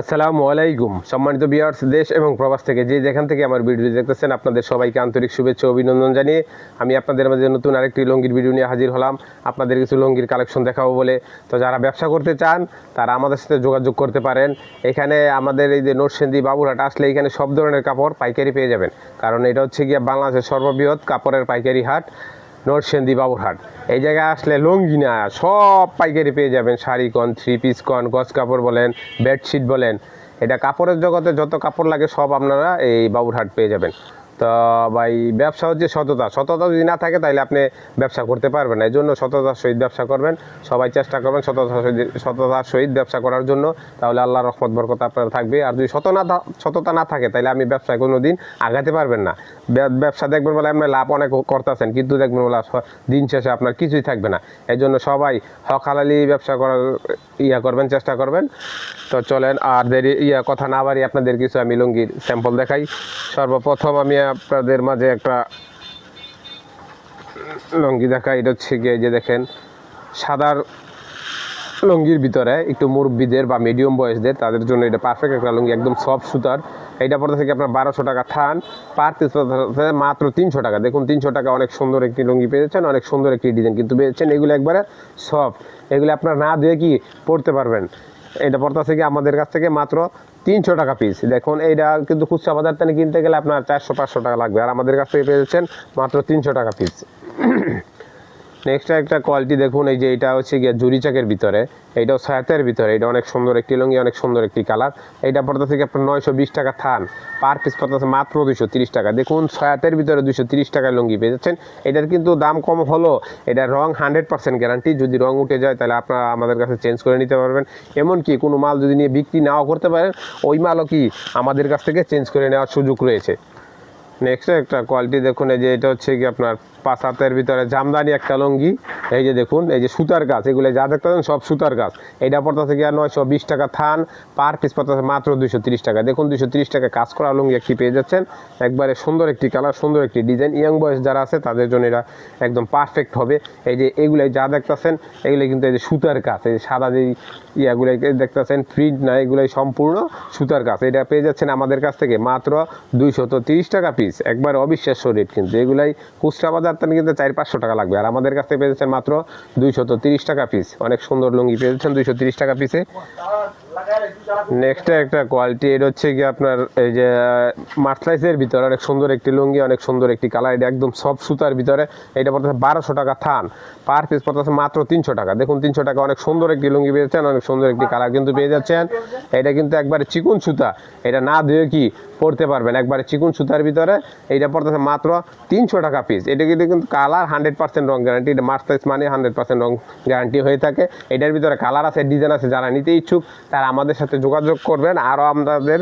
আসসালামু আলাইকুম। সম্মানিত বিয়ার্স দেশ এবং প্রবাস থেকে যে যেখান থেকে আমার ভিডিও দেখতেছেন, আপনাদের সবাইকে আন্তরিক শুভেচ্ছা অভিনন্দন জানিয়ে আমি আপনাদের মাঝে নতুন আরেকটি লঙ্গির ভিডিও নিয়ে হাজির হলাম। আপনাদের কিছু লঙ্গির কালেকশন দেখাবো বলে। তো যারা ব্যবসা করতে চান, তারা আমাদের সাথে যোগাযোগ করতে পারেন। এখানে আমাদের এই যে নোটসেন্দি বাবুরহাট, আসলে এখানে সব ধরনের কাপড় পাইকারি পেয়ে যাবেন। কারণ এটা হচ্ছে গিয়ে বাংলাদেশের সর্ববৃহৎ কাপড়ের পাইকারি হাট। নরসেন্দি বাবুরহাট। এই জায়গায় আসলে লুঙ্গি না, সব পাইকারি পেয়ে যাবেন। শাড়ি কন থ্রি পিস কন, গজ কাপড় বলেন বেডশিট বলেন। এটা কাপড়ের জগতে যত কাপড় লাগে সব আপনারা এই বাবুরহাট পেয়ে যাবেন। তো ভাই, ব্যবসা হচ্ছে সততা। সততা যদি না থাকে তাহলে আপনি ব্যবসা করতে পারবেন না। এই জন্য সততার সহিত ব্যবসা করবেন। সবাই চেষ্টা করবেন সহিত, সততার সহিত ব্যবসা করার জন্য। তাহলে আল্লাহ রহমত, বরকত আপনার থাকবে। আর যদি সত না, সততা না থাকে তাহলে আমি ব্যবসায় কোনো দিন আগাতে পারবেন না। ব্যবসা দেখবেন বলে আপনি লাভ অনেক করতেছেন, কিন্তু দেখবেন বলে দিন শেষে আপনার কিছুই থাকবে না। এই জন্য সবাই হক হালালি ব্যবসা করার ইয়া করবেন, চেষ্টা করবেন। তো চলেন, আর দেরি, ইয়া কথা না বাড়ি আপনাদের কিছু আমি লুঙ্গির স্যাম্পল দেখাই। সর্বপ্রথম আমি আপনাদের মাঝে একটা লুঙ্গি দেখা, এটা হচ্ছে গিয়ে যে দেখেন, সাদার লুঙ্গির ভিতরে একটু মুরব্বীদের বা মিডিয়াম বয়সদের, তাদের জন্য এটা পারফেক্ট একটা লুঙ্গি, একদম সফট সুতার। এইটা পড়তে থেকে আপনার বারোশো টাকা থান পার পিস মাত্র তিনশো টাকা। দেখুন, তিনশো টাকা অনেক সুন্দর একটি লুঙ্গি পেয়েছেন, অনেক সুন্দর একটি ডিজাইন কিন্তু পেয়েছেন এগুলো একবারে সফট এগুলো আপনার না ধুয়ে কি পড়তে পারবেন? এটা পড়তেছে থেকে আমাদের কাছ থেকে মাত্র তিনশো টাকা পিস দেখুন, এইটা কিন্তু খুচরা বাজার থেকে কিনতে গেলে আপনার চারশো, পাঁচশো টাকা লাগবে। আর আমাদের কাছ থেকে পেয়েছেন মাত্র তিনশো টাকা পিস নেক্সট একটা কোয়ালিটি দেখুন, এই যে এটা হচ্ছে গিয়ে জুরি চাকের ভিতরে। এইটাও সায়াতের ভিতরে, এটা অনেক সুন্দর একটি লুঙ্গি, অনেক সুন্দর একটি কালার। এইটা পড়তে থেকে আপনার নয়শো বিশ টাকা থান। পার পিস পড়তেছে মাত্র দুশো তিরিশ টাকা। দেখুন সায়াতের ভিতরে দুশো তিরিশ টাকায় লুঙ্গি পেয়ে যাচ্ছেন এটার কিন্তু দাম কম হলো, এটা রং হান্ড্রেড পার্সেন্ট গ্যারান্টি যদি রং উঠে যায়, তাহলে আপনারা আমাদের কাছে চেঞ্জ করে নিতে পারবেন। এমনকি কোনো মাল যদি নিয়ে বিক্রি নাও করতে পারেন, ওই মালও কি আমাদের কাছ থেকে চেঞ্জ করে নেওয়ার সুযোগ রয়েছে। নেক্সট একটা কোয়ালিটি দেখুন, এই যে এটা হচ্ছে কি আপনার পাঁচ হাতের ভিতরে জামদানি একটা লুঙ্গি, এই যে দেখুন, এই যে সুতার গাছ, এগুলো যা দেখতে সব সুতার গাছ। এইটা পড়তেছে গিয়ে নয়শো বিশ টাকা থান, পার পিস পড়তেছে মাত্র দুশো তিরিশ টাকা। দেখুন দুশো তিরিশ টাকা কাজ করা লুঙ্গি একটি পেয়ে যাচ্ছেন। একবারে সুন্দর একটি কালার, সুন্দর একটি ডিজাইন। ইয়াং বয়স যারা আছে, তাদের জন্য এটা একদম পারফেক্ট হবে। এই যে এগুলো যা দেখতেছেন এগুলো কিন্তু এই যে সুতার কাজ এই যে সাদা যে ইয়াগুলো দেখতেছেন প্রিন্ট না, এগুলোই সম্পূর্ণ সুতার কাজ এটা পেয়ে যাচ্ছেন আমাদের কাছ থেকে মাত্র দুইশত তিরিশ টাকা পিস একবার অবিশ্বাস্য রেট কিন্তু। এগুলাই খুচরা বাজার থেকে কিন্তু চার পাঁচশো টাকা লাগবে। আর আমাদের কাছে পেয়েছেন মাত্র দুইশত তিরিশ টাকা পিস অনেক সুন্দর লুঙ্গি পেয়েছেন দুইশো তিরিশ টাকা পিসে নেক্সট একটা কোয়ালিটি এটা হচ্ছে কি আপনার এই যে মার্সলাইসের ভিতরে অনেক সুন্দর একটি লুঙ্গি, অনেক সুন্দর একটি কালার, এটা একদম সব সুতার ভিতরে। এটা পড়তেছে বারোশো টাকা থান। পার পিস পড়তেছে মাত্র তিনশো টাকা। দেখুন, তিনশো টাকা অনেক সুন্দর একটি লুঙ্গি পেয়েছেন অনেক সুন্দর একটি কালার কিন্তু পেয়ে যাচ্ছেন। এটা কিন্তু একবারে চিকুন সুতা। এটা না ধুয়ে কি পড়তে পারবেন, একবারে চিকুন সুতার ভিতরে। এইটা পড়তেছে মাত্র তিনশো টাকা পিস এটা কিন্তু কিন্তু কালার হান্ড্রেড পার্সেন্ট রং গ্যারান্টি এটা মার্সলাইস মানে হান্ড্রেড পার্সেন্ট রং গ্যারান্টি হয়ে থাকে। এটার ভিতরে কালার আছে ডিজাইন আছে, যারা নিতে ইচ্ছুক, তারা আমাদের সাথে যোগাযোগ করবেন আরও আমাদের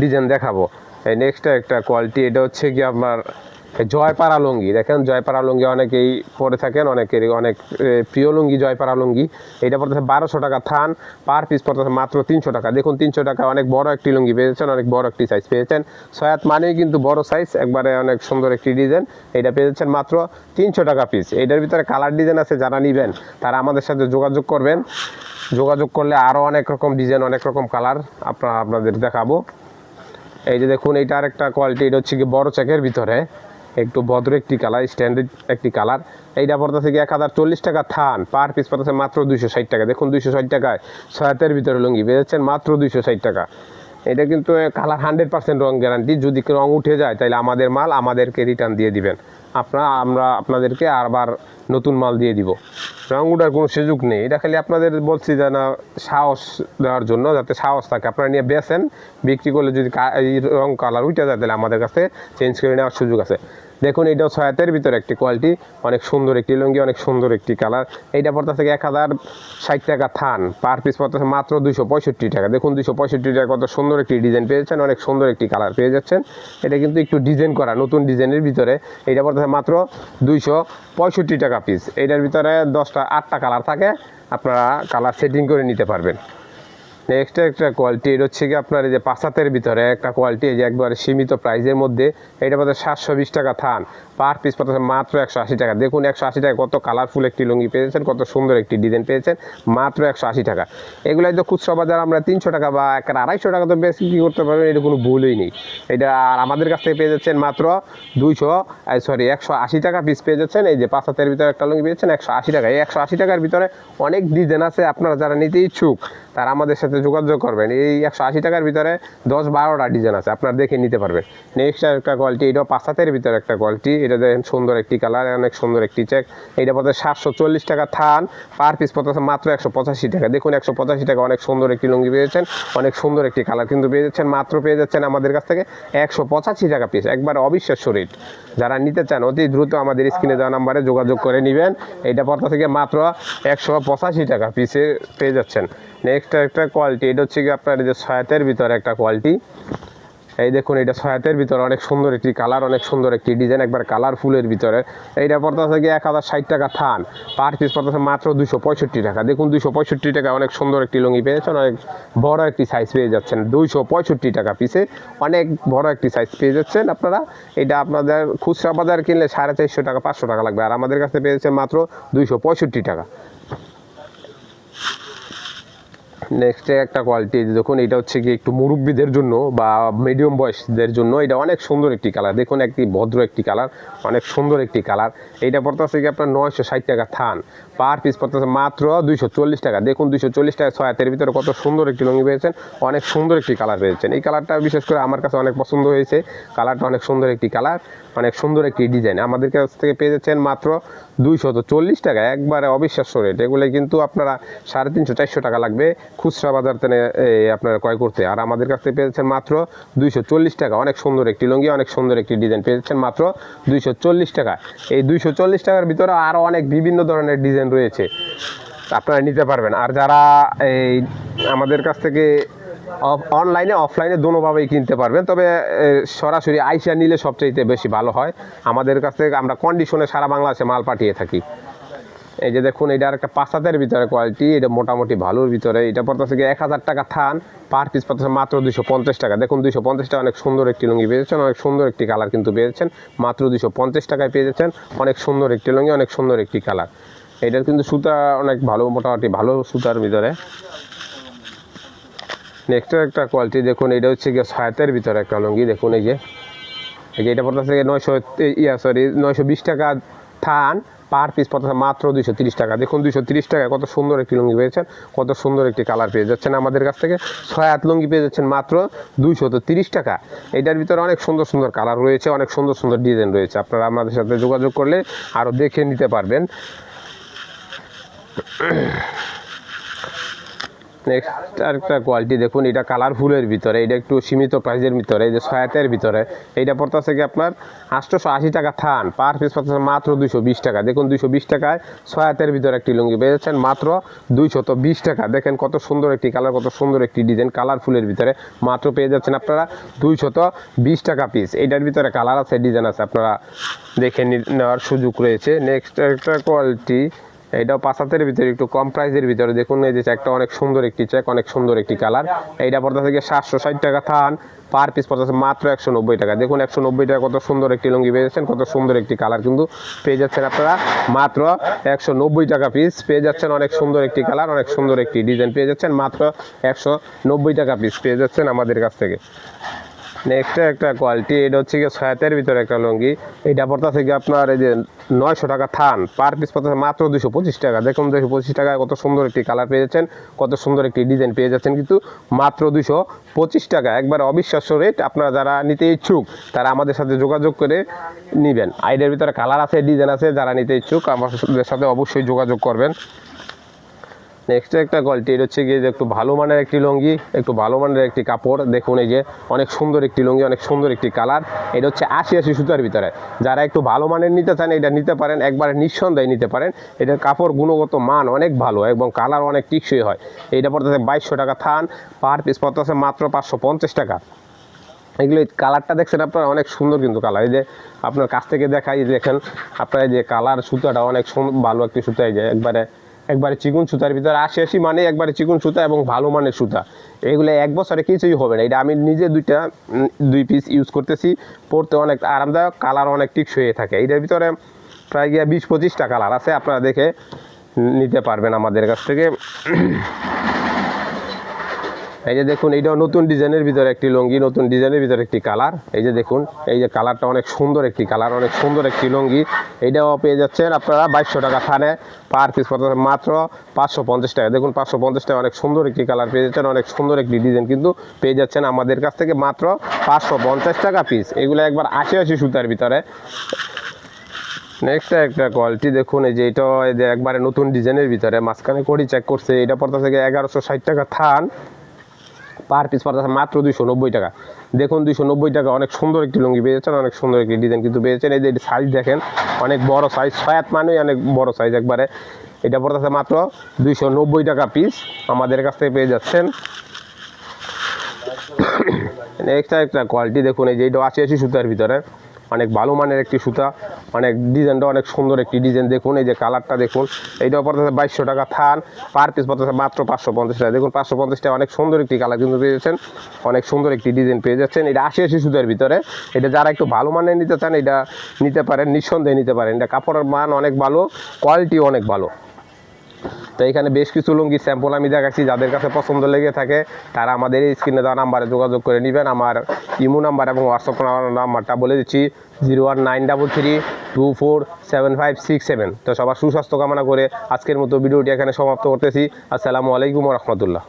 ডিজাইন দেখাবো। এই নেক্সট একটা কোয়ালিটি এটা হচ্ছে কি আপনার জয়পাড়া লুঙ্গি। দেখেন, জয়পাড়া লুঙ্গি অনেকেই পরে থাকেন, অনেকেরই অনেক প্রিয় লুঙ্গি জয়পাড়া লুঙ্গি। এটা পড়তেছে বারোশো টাকা থান পার পিস পড়তেছে মাত্র তিনশো টাকা। দেখুন, তিনশো টাকা অনেক বড় একটি লুঙ্গি পেয়েছেন, অনেক বড় একটি সাইজ পেয়েছেন। সয়াত মানেই কিন্তু বড় সাইজ একবারে অনেক সুন্দর একটি ডিজাইন এটা পেয়েছেন মাত্র তিনশো টাকা পিস এটার ভিতরে কালার ডিজাইন আছে, যারা নেবেন, তারা আমাদের সাথে যোগাযোগ করবেন। যোগাযোগ করলে আরও অনেক রকম ডিজাইন অনেক রকম কালার আপনার আপনাদের দেখাবো। এই যে দেখুন, এইটা আরেকটা কোয়ালিটি এটা হচ্ছে কি বড় চেকের ভিতরে। একটু ভদ্র একটি কালার স্ট্যান্ডার্ড একটি কালার এইটা পড়তেছে কি এক হাজার চল্লিশ টাকা থান। পার পিস পড়তেছে মাত্র দুইশো ষাট টাকা। দেখুন, দুইশো ষাট টাকায় ছয়াতের ভিতরে লুঙ্গি পেয়েছেন মাত্র দুইশো ষাট টাকা। এটা কিন্তু কালার হান্ড্রেড পার্সেন্ট রং গ্যারান্টি যদি রং উঠে যায় তাহলে আমাদের মাল আমাদেরকে রিটার্ন দিয়ে দিবেন। আপনারা, আমরা আপনাদেরকে আবার নতুন মাল দিয়ে দিব। রং উঠার কোনো সুযোগ নেই। এটা খালি আপনাদের বলছি যে না, সাহস দেওয়ার জন্য, যাতে সাহস থাকে। আপনারা নিয়ে বেছেন বিক্রি করলে যদি রং কালার উঠে যায়, তাহলে আমাদের কাছে চেঞ্জ করে নেওয়ার সুযোগ আছে। দেখুন এইটাও ছয়াতের ভিতরে একটি কোয়ালিটি অনেক সুন্দর একটি লুঙ্গি, অনেক সুন্দর একটি কালার এইটা পড়তে থেকে এক হাজার ষাট টাকা থান। পার পিস পড়তেছে মাত্র দুইশো পঁয়ষট্টি টাকা। দেখুন, দুইশো পঁয়ষট্টি টাকা কত সুন্দর একটি ডিজাইন পেয়েছেন অনেক সুন্দর একটি কালার পেয়ে যাচ্ছেন। এটা কিন্তু একটু ডিজাইন করা, নতুন ডিজাইনের ভিতরে। এইটা পড়তেছে মাত্র দুইশো পঁয়ষট্টি টাকা পিস এটার ভিতরে দশটা আটটা কালার থাকে। আপনারা কালার সেটিং করে নিতে পারবেন। নেক্সট একটা কোয়ালিটি এটা হচ্ছে কি আপনার এই যে পাঁচাতের ভিতরে একটা কোয়ালিটি এই যে একবারে সীমিত প্রাইজের মধ্যে এটা পাচ্ছে সাতশো বিশ টাকা থান। পার পিস পাচ্ছে মাত্র একশো আশি টাকা। দেখুন একশো আশি টাকা কত কালারফুল একটি লুঙ্গি পেয়েছেন, কত সুন্দর একটি ডিজাইন পেয়েছেন, মাত্র একশো আশি টাকা। এগুলাই তো খুচরা বাজার আমরা তিনশো টাকা বা এক আড়াইশো টাকা তো বেশি কী করতে পারবেন, এটা কোনো ভুলই নেই। এটা আর আমাদের কাছ থেকে পেয়ে যাচ্ছেন মাত্র দুইশো সরি একশো আশি টাকা পিস পেয়ে যাচ্ছেন। এই যে পাঁচ হাতের ভিতরে একটা লুঙ্গি পেয়েছেন, একশো আশি টাকা। এই একশো আশি টাকার ভিতরে অনেক ডিজাইন আছে, আপনারা যারা নিতে ইচ্ছুক তারা আমাদের সাথে যোগাযোগ করবেন। এই একশো আশি টাকার ভিতরে দশ বারোটা ডিজাইন আছে, আপনার দেখে নিতে পারবেন। নেক্সট একটা কোয়ালিটি এটা পাঁচ হাতের ভিতরে একটা কোয়ালিটি এটা দেখেন সুন্দর একটি কালার অনেক সুন্দর একটি চেক এটা পথে সাতশো চল্লিশ টাকা থান পার পিস পড়তেছে মাত্র একশো পঁচাশি টাকা। দেখুন একশো পঁচাশি টাকা অনেক সুন্দর একটি লুঙ্গি পেয়েছেন অনেক সুন্দর একটি কালার কিন্তু পেয়ে যাচ্ছেন, মাত্র পেয়ে যাচ্ছেন আমাদের কাছ থেকে একশো পঁচাশি টাকা পিস একবার অবিশ্বাস্য রেট যারা নিতে চান, অতি দ্রুত আমাদের স্ক্রিনে দেওয়া নাম্বারে যোগাযোগ করে নেবেন। এইটা পড়তে থেকে মাত্র একশো পঁচাশি টাকা পিসে পেয়ে যাচ্ছেন। নেক্সট একটা কোয়ালিটি এটা হচ্ছে কি আপনার এই যে সয়াতের ভিতরে একটা কোয়ালিটি এই দেখুন, এটা ছয়াতের ভিতরে অনেক সুন্দর একটি কালার অনেক সুন্দর একটি ডিজাইন একবার কালারফুলের ভিতরে। এইটা পড়তেছে কি এক হাজার ষাট টাকা থান। পার পিস পড়তেছে মাত্র দুশো পঁয়ষট্টি টাকা। দেখুন দুশো পঁয়ষট্টি টাকা অনেক সুন্দর একটি লুঙ্গি পেয়েছেন, অনেক বড় একটি সাইজ পেয়ে যাচ্ছেন। দুইশো পঁয়ষট্টি টাকা পিসে অনেক বড় একটি সাইজ পেয়ে যাচ্ছেন আপনারা। এটা আপনাদের খুচরা বাজার কিনলে সাড়ে চারশো টাকা, পাঁচশো টাকা লাগবে। আর আমাদের কাছে পেয়ে যাচ্ছেন মাত্র দুইশো পঁয়ষট্টি টাকা। নেক্সট একটা কোয়ালিটি দেখুন, এটা হচ্ছে কি একটু মুরব্বীদের জন্য বা মিডিয়াম বয়সদের জন্য এটা অনেক সুন্দর একটি কালার দেখুন, একটি ভদ্র একটি কালার অনেক সুন্দর একটি কালার এইটা পড়তেছে কি আপনার নয়শো ষাট টাকা থান। পার পিস পড়তেছে মাত্র দুইশো চল্লিশ টাকা। দেখুন দুইশো চল্লিশ টাকা ছয় হাতের ভিতরে কত সুন্দর একটি লুঙ্গি পেয়েছেন, অনেক সুন্দর একটি কালার পেয়েছেন। এই কালারটা বিশেষ করে আমার কাছে অনেক পছন্দ হয়েছে। কালারটা অনেক সুন্দর একটি কালার, অনেক সুন্দর একটি ডিজাইন। আমাদের কাছ থেকে পেয়ে যাচ্ছেন মাত্র দুইশত চল্লিশ টাকা, একবারে অবিশ্বাস্য রেট। এগুলো কিন্তু আপনারা সাড়ে তিনশো, চারশো টাকা লাগবে খুচরা বাজার থেকে আপনারা ক্রয় করতে। আর আমাদের কাছ থেকে পেয়ে যাচ্ছেন মাত্র দুইশো চল্লিশ টাকা, অনেক সুন্দর একটি লুঙ্গি, অনেক সুন্দর একটি ডিজাইন পেয়ে যাচ্ছেন মাত্র দুইশো চল্লিশ টাকা। এই দুইশো চল্লিশ টাকার ভিতরে আরও অনেক বিভিন্ন ধরনের ডিজাইন রয়েছে, আপনারা নিতে পারবেন। আর যারা এই আমাদের কাছ থেকে অনলাইনে, অফলাইনে দোনোভাবেই কিনতে পারবেন, তবে সরাসরি আইসা নিলে সবচেয়ে বেশি ভালো হয়। আমাদের কাছ থেকে আমরা কন্ডিশনে সারা বাংলাদেশে মাল পাঠিয়ে থাকি। এই যে দেখুন এটার একটা পাঁচ হাতের ভিতরে কোয়ালিটি এটা মোটামুটি ভালোর ভিতরে। এটা পড়তেছে কি এক হাজার টাকা থান পার পিস পড়তেছে মাত্র দুশো পঞ্চাশ টাকা। দেখুন দুশো পঞ্চাশ টাকা অনেক সুন্দর একটি লুঙ্গি পেয়েছেন অনেক সুন্দর একটি কালার কিন্তু পেয়েছেন মাত্র দুশো পঞ্চাশ টাকায় পেয়ে যাচ্ছেন অনেক সুন্দর একটি লুঙ্গি, অনেক সুন্দর একটি কালার এটার কিন্তু সুতা অনেক ভালো, মোটামুটি ভালো সুতার ভিতরে। নেক্সট একটা কোয়ালিটি দেখুন, এটা হচ্ছে গিয়ে সায়াতের ভিতরে একটা লুঙ্গি, দেখুন এই যে। এই যে এটা পড়তেছে নয়শো ইয়া সরি নয়শো বিশ টাকা থান পার পিস পড়তেছে মাত্র দুইশো তিরিশ টাকা। দেখুন দুইশো তিরিশ টাকা কত সুন্দর একটি লুঙ্গি পেয়েছেন কত সুন্দর একটি কালার পেয়ে যাচ্ছেন আমাদের কাছ থেকে। ছয় হাত লুঙ্গি পেয়ে যাচ্ছেন মাত্র দুইশো তো তিরিশ টাকা। এটার ভিতরে অনেক সুন্দর সুন্দর কালার রয়েছে, অনেক সুন্দর সুন্দর ডিজাইন রয়েছে। আপনারা আমাদের সাথে যোগাযোগ করলে আরও দেখে নিতে পারবেন। নেক্সট আরেকটা কোয়ালিটি দেখুন, এটা কালারফুলের ভিতরে, এটা একটু সীমিত প্রাইসের ভিতরে, এই যে ছয়াতের ভিতরে, এইটা পড়তেছে কি আপনার আটশোশো আশি টাকা থান পার পিস পড়তেছে মাত্র দুইশো বিশ টাকা। দেখুন দুইশো বিশ টাকায় ছয়াতের ভিতরে একটি লুঙ্গি পেয়ে যাচ্ছেন মাত্র দুইশত বিশ টাকা। দেখেন কত সুন্দর একটি কালার কত সুন্দর একটি ডিজাইন কালারফুলের ভিতরে মাত্র পেয়ে যাচ্ছেন আপনারা দুইশত বিশ টাকা পিস এইটার ভিতরে কালার আছে ডিজাইন আছে, আপনারা দেখে নেওয়ার সুযোগ রয়েছে। নেক্সট একটা কোয়ালিটি এইটাও পাঁচ হাতের ভিতরে, একটু কম প্রাইসের ভিতরে। দেখুন, এই যে চেকটা অনেক সুন্দর একটি চেক অনেক সুন্দর একটি কালার এইটা পড়তে থেকে সাতশো ষাট টাকা থান পার পিস পড়তেছে মাত্র একশো নব্বই টাকা। দেখুন, একশো নব্বই টাকা কত সুন্দর একটি লুঙ্গি পেয়ে যাচ্ছেন, কত সুন্দর একটি কালার কিন্তু পেয়ে যাচ্ছেন আপনারা। মাত্র একশো নব্বই টাকা পিস পেয়ে যাচ্ছেন, অনেক সুন্দর একটি কালার অনেক সুন্দর একটি ডিজাইন পেয়ে যাচ্ছেন, মাত্র একশো নব্বই টাকা পিস পেয়ে যাচ্ছেন আমাদের কাছ থেকে। নেক্সট একটা কোয়ালিটি এটা হচ্ছে গিয়ে ছয়াতের ভিতরে একটা লুঙ্গি। এইটা পড়তা থেকে আপনার এই যে নয়শো টাকা থান পার পিস পড়তেছে মাত্র দুশো পঁচিশ টাকা। দেখুন দুশো পঁচিশ টাকায় কত সুন্দর একটি কালার পেয়ে যাচ্ছেন, কত সুন্দর একটি ডিজাইন পেয়ে যাচ্ছেন কিন্তু মাত্র দুশো পঁচিশ টাকা। একবার অবিশ্বাস্য রেট আপনারা যারা নিতে ইচ্ছুক, তারা আমাদের সাথে যোগাযোগ করে নেবেন। আইডের ভিতরে কালার আছে ডিজাইন আছে, যারা নিতে ইচ্ছুক, আমাদের সাথে অবশ্যই যোগাযোগ করবেন। নেক্সট একটা কোয়ালিটি এটা হচ্ছে গিয়ে একটু ভালো মানের একটি লুঙ্গি, একটু ভালো মানের একটি কাপড়। দেখুন এই যে, অনেক সুন্দর একটি লুঙ্গি, অনেক সুন্দর একটি কালার। এটা হচ্ছে আশি আশি সুতার ভিতরে। যারা একটু ভালো মানের নিতে চান, এটা নিতে পারেন, একবারে নিঃসন্দেহে নিতে পারেন। এটার কাপড় গুণগত মান অনেক ভালো, এবং কালার অনেক টিকসই হয়। এইটা পড়তেছে বাইশশো টাকা থান, পার পিস পড়তেছে মাত্র পাঁচশো পঞ্চাশ টাকা। এগুলো কালারটা দেখছেন আপনার, অনেক সুন্দর কিন্তু কালার। এই যে আপনার কাছ থেকে দেখাই, দেখেন, আপনার এই যে কালার সুতাটা অনেক ভালো একটি সুতা, এই যে একবারে একবারে চিকুন সুতার ভিতরে আশি মানে একবারে চিকুন সুতা এবং ভালো মানের সুতা। এগুলো এক বছরে কিছুই হবে না। এটা আমি নিজে দুইটা দুই পিস ইউজ করতেছি। পরতে অনেক আরামদায়ক কালার অনেক টিকস হয়ে থাকে। এটার ভিতরে প্রায় গিয়ে বিশ পঁচিশটা কালার আছে। আপনারা দেখে নিতে পারবেন আমাদের কাছ থেকে। এই যে দেখুন এইটাও নতুন ডিজাইনের ভিতরে একটি লুঙ্গি, নতুন ডিজাইনের ভিতরে একটি কালার। এই যে দেখুন, এই যে কালারটা অনেক সুন্দর একটি কালার, অনেক সুন্দর একটি লুঙ্গি। এইটাও পেয়ে যাচ্ছেন আপনারা বাইশশো টাকা থানে, পার পিস মাত্র পাঁচশো পঞ্চাশ টাকা। দেখুন, পাঁচশো পঞ্চাশ টাকা অনেক সুন্দর একটি কালার পেয়ে যাচ্ছেন, অনেক সুন্দর একটি ডিজাইন কিন্তু পেয়ে যাচ্ছেন আমাদের কাছ থেকে মাত্র পাঁচশো পঞ্চাশ টাকা পিস এগুলো একবার আশি আশি সুতার ভিতরে। নেক্সট একটা কোয়ালিটি দেখুন, এই যে এটা একবারে নতুন ডিজাইনের ভিতরে, মাঝখানে কড়ি চেক করছে, এটা পড়তেছে এগারোশো ষাট টাকা থান। পার পিস পড়তেছে মাত্র দুইশো নব্বই টাকা। দেখুন, দুইশো নব্বই টাকা অনেক সুন্দর একটি লুঙ্গি পেয়েছেন অনেক সুন্দর একটি ডিজাইন কিন্তু পেয়েছেন এই যে সাইজ দেখেন, অনেক বড় সাইজ ছয়াত মানেই অনেক বড় সাইজ একবারে। এটা পড়তেছে মাত্র দুইশো নব্বই টাকা পিস আমাদের কাছ থেকে পেয়ে যাচ্ছেন। এক্সট্রা একটা কোয়ালিটি দেখুন, এই যে এটা আশি আশি সুতার ভিতরে। অনেক ভালো মানের একটি সুতা, অনেক ডিজাইনটা অনেক সুন্দর একটি ডিজাইন দেখুন, এই যে কালারটা দেখুন এইটাও পড়তেছে বাইশশো টাকা থান, পার পিস পড়তেছে মাত্র পাঁচশো পঞ্চাশ টাকা। দেখুন, পাঁচশো পঞ্চাশ টাকা অনেক সুন্দর একটি কালার কিন্তু পেয়ে যাচ্ছেন, অনেক সুন্দর একটি ডিজাইন পেয়ে যাচ্ছেন। এটা আশি আশি সুতার ভিতরে, এটা যারা একটু ভালো মানের নিতে চান, এটা নিতে পারেন, নিঃসন্দেহে নিতে পারেন। এটা কাপড়ের মান অনেক ভালো কোয়ালিটি অনেক ভালো। তো এখানে বেশ কিছু লুঙ্গি স্যাম্পল আমি দেখাচ্ছি, যাদের কাছে পছন্দ লেগে থাকে, তারা আমাদের এই স্ক্রিনে দেওয়া নাম্বারে যোগাযোগ করে নেবেন। আমার ইমো নাম্বার এবং হোয়াটসঅ্যাপ নাম্বারটা বলে দিচ্ছি zero one nine double three two four seven five six seven তো সবার সুস্বাস্থ্য কামনা করে আজকের মতো ভিডিওটি এখানে সমাপ্ত করতেছি। আসসালামু আলাইকুম রহমতুল্লাহ।